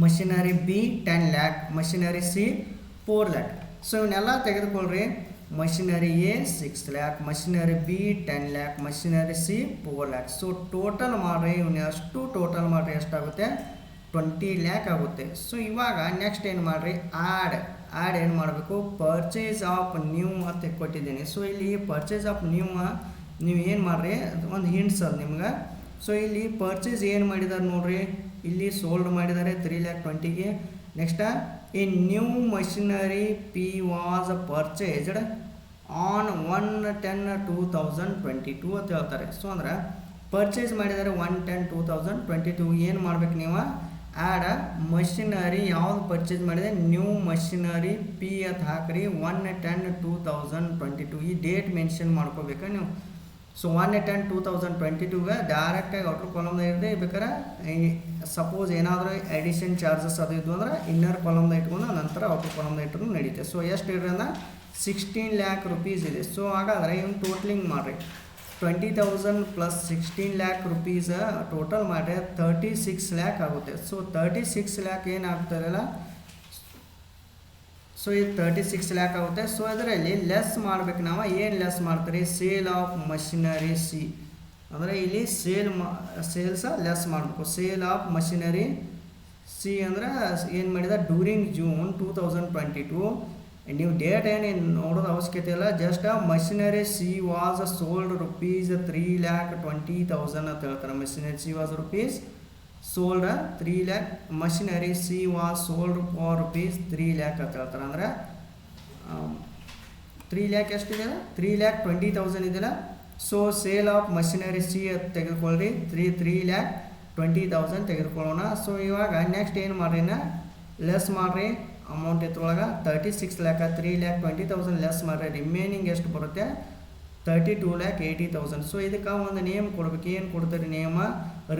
machinery B ten lakh machinery C four lakh so ಇವನ್ನೆಲ್ಲ ತೆಗೆದುಕೊಳ್ರಿ. Machinery A six lakh machinery B ten lakh machinery C four lakh so total ಮಾಡಿರಿ ಇವನ್ನ ಅಷ್ಟು total ಮಾಡಿರಿ ಎಷ್ಟಾಗುತ್ತೆ twenty lakh ಆಗುತ್ತೆ. So ಇವಾಗ next ಏನು ಮಾಡಿರಿ? ಆ್ಯಡ್ ಆ್ಯಡ್ ಏನು ಮಾಡಬೇಕು? ಪರ್ಚೇಸ್ ಆಫ್ ನ್ಯೂ ಅಂತ ಕೊಟ್ಟಿದ್ದೀನಿ. ಸೊ ಇಲ್ಲಿ ಪರ್ಚೇಸ್ ಆಫ್ ನ್ಯೂ ನೀವು ಏನು ಮಾಡಿರಿ? ಒಂದು ಹಿಂಟ್ಸ್ ಅದು ನಿಮ್ಗೆ. ಸೊ ಇಲ್ಲಿ ಪರ್ಚೇಸ್ ಏನು ಮಾಡಿದ್ದಾರೆ ನೋಡ್ರಿ? ಇಲ್ಲಿ ಸೋಲ್ಡ್ ಮಾಡಿದ್ದಾರೆ three lakh ಟ್ವೆಂಟಿಗೆ next a new machinery P was purchased on one ten two thousand twenty two ಅಂತ ಹೇಳ್ತಾರೆ. ಸೊ ಅಂದ್ರೆ ಪರ್ಚೇಸ್ ಮಾಡಿದರೆ one ten two thousand twenty two ಏನು ಮಾಡ್ಬೇಕು ನೀವು? ಆ್ಯಡ್ ಮಷಿನರಿ ಯಾವ್ದು ಪರ್ಚೇಸ್ ಮಾಡಿದೆ? ನ್ಯೂ ಮಷಿನರಿ ಪಿ ಅಂತ ಹಾಕ್ರಿ one ten two thousand twenty two ಈ ಡೇಟ್ ಮೆನ್ಷನ್ ಮಾಡ್ಕೋಬೇಕಾ ನೀವು? So one ten two thousand twenty ಟೂಗೆ ಡೈರೆಕ್ಟಾಗಿ ಔಟ್ರ್ ಕಾಲಮ್ದಾಗ ಇರದೆ ಬೇಕಾರೆ ಸಪೋಸ್ ಏನಾದರೂ ಎಡಿಷನ್ ಚಾರ್ಜಸ್ ಅದು ಇದ್ದು ಅಂದ್ರೆ ಇನ್ನರ್ ಕಾಲಮ್ದಾಗ ಇಟ್ಕೊಂಡು ನಂತರ ಔಟ್ರ್ ಕಾಲಮ್ದಾಗ ಇಟ್ಟರು ನಡೀತೆ. ಸೊ ಎಷ್ಟು ಇಡ್ರಿ ಅಂದ್ರೆ ಸಿಕ್ಸ್ಟೀನ್ ಲ್ಯಾಕ್ ರುಪೀಸ್ ಇದೆ. ಸೊ ಹಾಗಾದ್ರೆ ಇವ್ನು ಟೋಟ್ಲಿಂಗ್ ಮಾಡಿರಿ. Twenty thousand plus sixteen lakh rupees total ಮಾಡಿದ್ರೆ ತರ್ಟಿ ಸಿಕ್ಸ್ ಲ್ಯಾಕ್ ಆಗುತ್ತೆ ಸೊ ತರ್ಟಿ ಸಿಕ್ಸ್ ಲ್ಯಾಕ್ ಏನಾಗ್ತಾರಲ್ಲ ಸೊ ಇದು ತರ್ಟಿ ಸಿಕ್ಸ್ ಲ್ಯಾಕ್ ಆಗುತ್ತೆ. ಸೊ ಅದರಲ್ಲಿ ಲೆಸ್ ಮಾಡ್ಬೇಕು ನಾವು. ಏನು ಲೆಸ್ ಮಾಡ್ತೀರಿ? ಸೇಲ್ ಆಫ್ ಮಷಿನರಿ ಸಿ ಅಂದರೆ ಇಲ್ಲಿ ಸೇಲ್ ಮಾ ಸೇಲ್ಸ ಲೆಸ್ ಮಾಡಬೇಕು. ಸೇಲ್ ಆಫ್ ಮಷಿನರಿ ಸಿ ಅಂದರೆ ಏನು ಮಾಡಿದ? During June two thousand twenty two ನೀವು ಡೇಟ್ ಏನು ನೋಡೋದು ಅವಶ್ಯಕತೆ ಇಲ್ಲ. Just machinery C was sold rupees three lakh twenty thousand ಅಂತ ಹೇಳ್ತಾರೆ. Machinery C was rupees sold three lakh machinery C was sold for rupees three lakh ಅಂತ ಹೇಳ್ತಾರೆ. ಅಂದ್ರೆ ತ್ರೀ ಲ್ಯಾಕ್ ಎಷ್ಟಿದೆ ತ್ರೀ ಲ್ಯಾಕ್ ಟ್ವೆಂಟಿ ತೌಸಂಡ್ ಇದೆಯಲ್ಲ? So sale of machinery C ತೆಗೆದುಕೊಳ್ಳ್ರಿ three three lakh twenty thousand ತೆಗೆದುಕೊಳ್ಳೋಣ. So ಇವಾಗ next ಏನು ಮಾಡ್ರಿ less ಮಾಡಿರಿ. ಅಮೌಂಟ್ ಇದ್ರೊಳಗೆ thirty six lakh three lakh twenty thousand less ಮಾಡಿರಿ. ರಿಮೇನಿಂಗ್ ಎಷ್ಟು ಬರುತ್ತೆ? Thirty two lakh eighty thousand so ಇದಕ್ಕೆ ಒಂದು ನೇಮ್ ಕೊಡ್ಬೇಕು. ಏನು ಕೊಡ್ತಾರೆ name?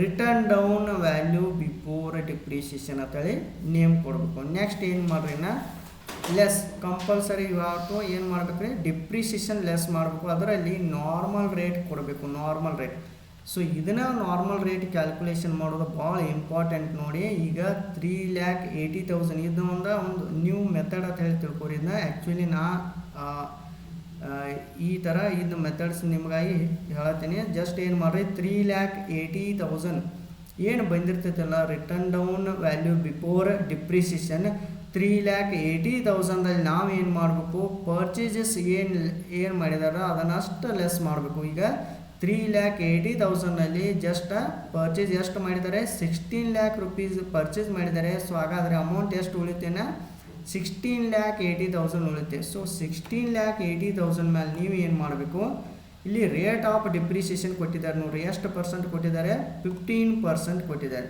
Written down value before depreciation ಅಂತೇಳಿ ನೇಮ್ ಕೊಡಬೇಕು. ನೆಕ್ಸ್ಟ್ ಏನು ಮಾಡ್ರಿ ನಾ? ಲೆಸ್ ಕಂಪಲ್ಸರಿ ಇವತ್ತು ಏನು ಮಾಡ್ಬೇಕು ರೀ? ಡಿಪ್ರಿಸಿಯೇಷನ್ ಲೆಸ್ ಮಾಡಬೇಕು. ಅದರಲ್ಲಿ ನಾರ್ಮಲ್ ರೇಟ್ ಕೊಡಬೇಕು ನಾರ್ಮಲ್ ರೇಟ್ ಸೊ ಇದನ್ನ ನಾರ್ಮಲ್ ರೇಟ್ ಕ್ಯಾಲ್ಕುಲೇಷನ್ ಮಾಡೋದು ಭಾಳ ಇಂಪಾರ್ಟೆಂಟ್ ನೋಡಿ. ಈಗ ತ್ರೀ ಲ್ಯಾಕ್ ಏಯ್ಟಿ ತೌಸಂಡ್ ಇದು ಒಂದು ನ್ಯೂ ಮೆಥಡ್ ಅಂತ ಹೇಳಿ ತಿಳ್ಕೊರಿ ಇದನ್ನ ಆ್ಯಕ್ಚುಲಿ ನಾ ಈ ಥರ ಇದು ಮೆಥಡ್ಸ್ ನಿಮಗಾಗಿ ಹೇಳತ್ತೀನಿ. ಜಸ್ಟ್ ಏನು ಮಾಡ್ರಿ ತ್ರೀ ಲ್ಯಾಕ್ ಏಯ್ಟಿ ತೌಸಂಡ್ ಏನು ಬಂದಿರ್ತೈತಲ್ಲ written down value before depreciation three lakh eighty ತೌಸಂಡಲ್ಲಿ ನಾವು ಏನು ಮಾಡಬೇಕು ಪರ್ಚೇಸಸ್ ಏನು ಏನು ಮಾಡಿದಾರ ಅದನ್ನು ಅಷ್ಟು ಲೆಸ್ ಮಾಡಬೇಕು. ಈಗ ತ್ರೀ ಲ್ಯಾಕ್ ಏಯ್ಟಿ ತೌಸಂಡಲ್ಲಿ ಜಸ್ಟ್ ಪರ್ಚೇಸ್ ಎಷ್ಟು ಮಾಡಿದ್ದಾರೆ ಸಿಕ್ಸ್ಟೀನ್ ಲ್ಯಾಕ್ ರುಪೀಸ್ ಪರ್ಚೇಸ್ ಮಾಡಿದ್ದಾರೆ ಸೊ ಹಾಗಾದರೆ ಅಮೌಂಟ್ ಎಷ್ಟು ಉಳಿತೇನೆ? Sixteen lakh eighty thousand ಉಳಿತೆ so sixteen lakh eighty thousand ಮೇಲೆ ನೀವು ಏನು ಮಾಡಬೇಕು? ಇಲ್ಲಿ ರೇಟ್ ಆಫ್ ಡಿಪ್ರಿಸಿಯೇಷನ್ ಕೊಟ್ಟಿದ್ದಾರೆ ನೋಡ್ರಿ. ಎಷ್ಟು ಪರ್ಸೆಂಟ್ ಕೊಟ್ಟಿದ್ದಾರೆ? ಫಿಫ್ಟೀನ್ ಪರ್ಸೆಂಟ್ ಕೊಟ್ಟಿದ್ದಾರೆ.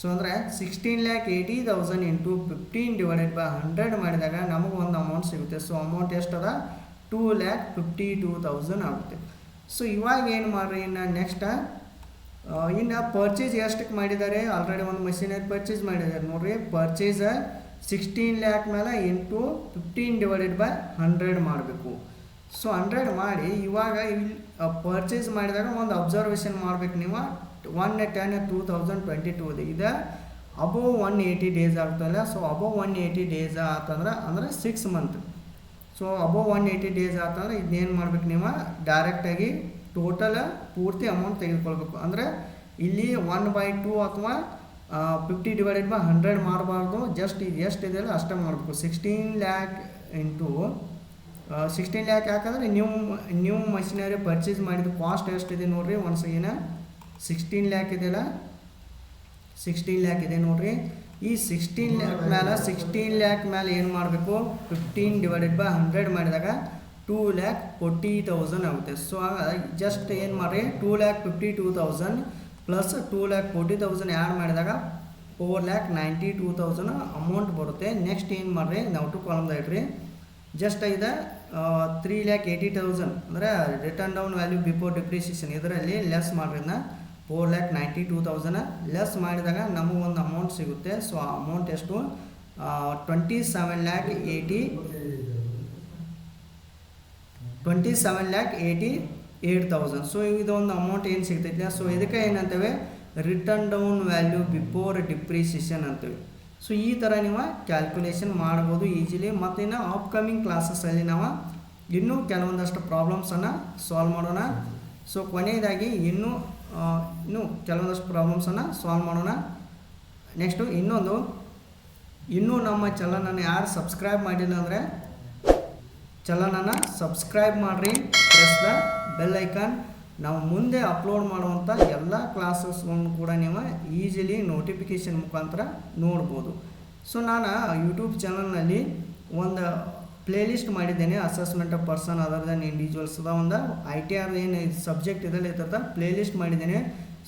ಸೊ ಅಂದರೆ sixteen lakh eighty thousand into fifteen divided by hundred ಮಾಡಿದಾಗ ನಮಗೆ ಒಂದು ಅಮೌಂಟ್ ಸಿಗುತ್ತೆ. So amount ಎಷ್ಟದ? Two lakh fifty two thousand ಆಗುತ್ತೆ. ಸೊ ಇವಾಗ ಏನು ಮಾಡ್ರಿ? ಇನ್ನು ನೆಕ್ಸ್ಟ್ ಇನ್ನು ಪರ್ಚೇಸ್ ಎಷ್ಟಕ್ಕೆ ಮಾಡಿದ್ದಾರೆ? ಆಲ್ರೆಡಿ ಒಂದು ಮಷಿನ್ ಪರ್ಚೇಸ್ ಮಾಡಿದ್ದಾರೆ ನೋಡಿರಿ. ಪರ್ಚೇಸ್ ಸಿಕ್ಸ್ಟೀನ್ ಲ್ಯಾಕ್ ಮೇಲೆ into fifteen divided by hundred ಮಾಡಬೇಕು. ಸೊ ಹಂಡ್ರೆಡ್ ಮಾಡಿ ಇವಾಗ ಇಲ್ಲಿ ಪರ್ಚೇಸ್ ಮಾಡಿದಾಗ ಒಂದು ಅಬ್ಸರ್ವೇಷನ್ ಮಾಡ್ಬೇಕು ನೀವು. One ten two thousand twenty two ಇದು above one eighty days ಆಗ್ತಲ್ಲ so above one eighty days ಆತಂದ್ರೆ, ಅಂದರೆ six month so above one eighty days ಆತಂದ್ರೆ ಇದನ್ನೇನು ಮಾಡ್ಬೇಕು ನೀವು? ಡೈರೆಕ್ಟಾಗಿ ಟೋಟಲ್ ಪೂರ್ತಿ ಅಮೌಂಟ್ ತೆಗೆದುಕೊಳ್ಬೇಕು. ಅಂದರೆ ಇಲ್ಲಿ ಒನ್ ಬೈ ಟೂ ಅಥವಾ ಫಿಫ್ಟಿ ಡಿವೈಡೆಡ್ ಬೈ ಹಂಡ್ರೆಡ್ ಮಾಡಬಾರ್ದು. ಜಸ್ಟ್ ಇದು ಎಷ್ಟು ಇದೆಯಲ್ಲ ಅಷ್ಟೇ ಮಾಡಬೇಕು. Sixteen lakh into sixteen lakh ಯಾಕಂದರೆ ನ್ಯೂ ನ್ಯೂ ಮಷಿನರಿ ಪರ್ಚೇಸ್ ಮಾಡಿದ ಕಾಸ್ಟ್ ಎಷ್ಟಿದೆ ನೋಡಿರಿ. ಒನ್ಸ್ ಸಗಿನ ಸಿಕ್ಸ್ಟೀನ್ ಲ್ಯಾಕ್ ಇದೆಯಲ್ಲ? ಸಿಕ್ಸ್ಟೀನ್ ಲ್ಯಾಕ್ ಇದೆ ನೋಡಿರಿ. ಈ ಸಿಕ್ಸ್ಟೀನ್ ಲ್ಯಾಕ್ ಮೇಲೆ ಸಿಕ್ಸ್ಟೀನ್ ಲ್ಯಾಕ್ ಮೇಲೆ ಏನು ಮಾಡಬೇಕು? ಫಿಫ್ಟೀನ್ ಡಿವೈಡೆಡ್ ಬೈ ಹಂಡ್ರೆಡ್ ಮಾಡಿದಾಗ ಟೂ ಲ್ಯಾಕ್ ಫೋರ್ಟಿ ತೌಸಂಡ್ ಆಗುತ್ತೆ. ಸೊ ಜಸ್ಟ್ ಏನು ಮಾಡಿರಿ? Two lakh fifty two thousand plus two lakh forty thousand add ಮಾಡಿದಾಗ? Four lakh ninety two thousand amount ಬರುತ್ತೆ. ನೆಕ್ಸ್ಟ್ ಏನು ಮಾಡಿರಿ? ನಾವು ಟು ಕಾಲಮ್ದಾಗ ಇಡ್ರಿ ಜಸ್ಟ್ ಇದೆ ತ್ರೀ ಲ್ಯಾಕ್ ಏಯ್ಟಿ ತೌಸಂಡ್ ಅಂದರೆ written down value before depreciation ಇದರಲ್ಲಿ less ಮಾಡ್ರಿನ four lakh ninety two thousand less ಮಾಡಿದಾಗ ನಮಗೊಂದು ಅಮೌಂಟ್ ಸಿಗುತ್ತೆ. ಸೊ ಆ ಅಮೌಂಟ್ ಎಷ್ಟು? Twenty seven lakh eighty twenty seven lakh eighty eight thousand. So ಇದೊಂದು ಅಮೌಂಟ್ ಏನು ಸಿಗ್ತೈತಿ? ಸೊ ಇದಕ್ಕೆ ಏನಂತೇವೆ? Written down value before depreciation ಅಂತೇವೆ. So ಈ ಥರ ನೀವು ಕ್ಯಾಲ್ಕುಲೇಷನ್ ಮಾಡ್ಬೋದು ಈಸಿಲಿ ಮತ್ತು ಇನ್ನು ಅಪ್ಕಮಿಂಗ್ ಕ್ಲಾಸಸ್ಸಲ್ಲಿ ನಾವು ಇನ್ನೂ ಕೆಲವೊಂದಷ್ಟು ಪ್ರಾಬ್ಲಮ್ಸನ್ನು ಸಾಲ್ವ್ ಮಾಡೋಣ. ಸೊ ಕೊನೆಯದಾಗಿ ಇನ್ನೂ ಇನ್ನೂ ಕೆಲವೊಂದಷ್ಟು ಪ್ರಾಬ್ಲಮ್ಸನ್ನು ಸಾಲ್ವ್ ಮಾಡೋಣ. ನೆಕ್ಸ್ಟು ಇನ್ನೊಂದು, ಇನ್ನೂ ನಮ್ಮ ಚಾನಲನ್ನು ಯಾರು ಸಬ್ಸ್ಕ್ರೈಬ್ ಮಾಡಿಲ್ಲ ಅಂದರೆ ಚಾನಲನ್ನು ಸಬ್ಸ್ಕ್ರೈಬ್ ಮಾಡಿರಿ ಪ್ರೆಸ್ ದ ಬೆಲ್ ಐಕಾನ್ ನಾವು ಮುಂದೆ ಅಪ್ಲೋಡ್ ಮಾಡುವಂಥ ಎಲ್ಲ ಕ್ಲಾಸಸ್ಗಳನ್ನು ಕೂಡ ನೀವು ಈಸಿಲಿ ನೋಟಿಫಿಕೇಶನ್ ಮುಖಾಂತರ ನೋಡ್ಬೋದು. ಸೊ ನಾನು ಯೂಟ್ಯೂಬ್ ಚಾನಲ್ನಲ್ಲಿ ಒಂದು ಪ್ಲೇಲಿಸ್ಟ್ ಮಾಡಿದ್ದೇನೆ assessment of person other than ಇಂಡಿವಿಜುವಲ್ಸ್ದ ಒಂದು ಐ ಟಿ ಆರ್ ಏನು ಸಬ್ಜೆಕ್ಟ್ ಇದರಲ್ಲಿ ಇರ್ತದೆ ಪ್ಲೇಲಿಸ್ಟ್ ಮಾಡಿದ್ದೇನೆ.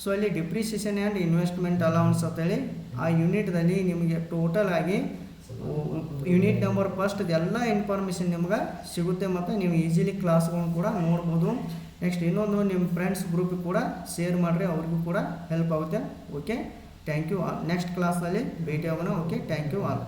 ಸೊ ಅಲ್ಲಿ ಡಿಪ್ರಿಸಿಯೇಷನ್ ಆ್ಯಂಡ್ ಇನ್ವೆಸ್ಟ್ಮೆಂಟ್ ಅಲೌನ್ಸ್ ಅಂತೇಳಿ ಆ ಯೂನಿಟ್ದಲ್ಲಿ ನಿಮಗೆ ಟೋಟಲ್ ಆಗಿ ಯೂನಿಟ್ ನಂಬರ್ ಫಸ್ಟ್ ಎಲ್ಲ ಇನ್ಫಾರ್ಮೇಷನ್ ನಿಮ್ಗೆ ಸಿಗುತ್ತೆ ಮತ್ತು ನೀವು ಈಸಿಲಿ ಕ್ಲಾಸ್ಗಳನ್ನು ಕೂಡ ನೋಡ್ಬೋದು. ನೆಕ್ಸ್ಟ್ ಇನ್ನೊಂದು ನಿಮ್ಮ ಫ್ರೆಂಡ್ಸ್ ಗ್ರೂಪ್ ಕೂಡ ಶೇರ್ ಮಾಡಿರಿ, ಅವ್ರಿಗೂ ಕೂಡ ಹೆಲ್ಪ್ ಆಗುತ್ತೆ. Okay thank you all next ಕ್ಲಾಸ್ನಲ್ಲಿ ಭೇಟಿ ಆಗೋಣ ಓಕೆ ಥ್ಯಾಂಕ್ ಯು ಆಲ್